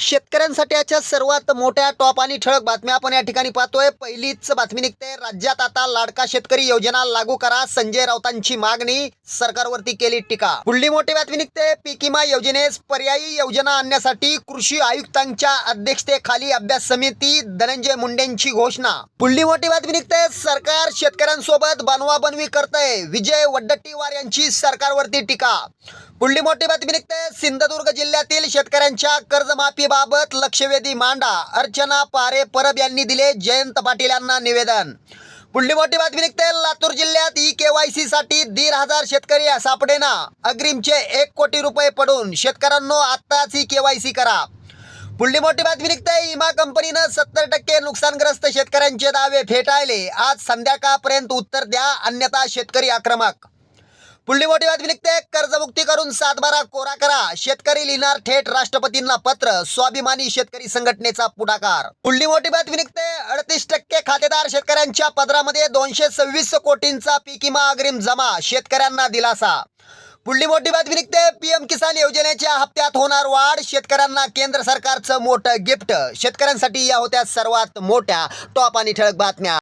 शेतकऱ्यांसाठी याच्या सर्वात मोठ्या टॉप आणि ठळक बातम्या आपण या ठिकाणी पाहतोय. पहिलीच बातमी निघते. राज्यात आता लाडका शेतकरी योजना लागू करा. संजय राऊतांची मागणी सरकारवरती केली टीका. पुढली मोठी बातमी निघते. पीक विमा योजनेस पर्यायी योजना आणण्यासाठी कृषी आयुक्तांच्या अध्यक्षतेखाली अभ्यास समिती धनंजय मुंडेंची घोषणा. पुढली मोठी बातमी निघते. सरकार शेतकऱ्यांसोबत बनवाबनवी करतंय. विजय वड्डट्टीवार यांची सरकारवरती टीका. पुढली मोठी बातमी निघते. सिंधुदुर्ग जिल्ह्यातील शेतकऱ्यांच्या कर्जमाफीबाबत लक्षवेधी मांडा. अर्चना पारे परब यांनी दिले जयंत पाटील यांना निवेदन. पुढली मोठी बातमी निघते. लातूर जिल्ह्यात ई के वाय सी साठी दीड हजार शेतकरी सापडेना. अग्रिमचे एक कोटी रुपये पडून शेतकऱ्यांनो आत्ताच ई के वाय सी करा. पुढली मोठी बातमी निघते. विमा कंपनीनं सत्तर टक्के नुकसानग्रस्त शेतकऱ्यांचे दावे फेटाळले. आज संध्याकाळपर्यंत उत्तर द्या. अन्यथा शेतकरी आक्रमक. पुढली मोठी बातमी निघते कर्जमुक्ती करून सातबारा कोरा करा. शेतकरी लिहिणार थेट राष्ट्रपतींना पत्र. स्वाभिमानी शेतकरी संघटनेचा पुढाकार. पुढली मोठी बातमी निघते अडतीस टक्के खातेदार शेतकऱ्यांच्या पदरामध्ये दोनशे सव्वीस कोटींचा पीक विमा अग्रिम जमा. शेतकऱ्यांना दिलासा. पुढली मोठी बातमी निघते पीएम किसान योजनेच्या हप्त्यात होणार वाढ. शेतकऱ्यांना केंद्र सरकारचं मोठं गिफ्ट. शेतकऱ्यांसाठी या होत्या सर्वात मोठ्या टॉप आणि ठळक बातम्या.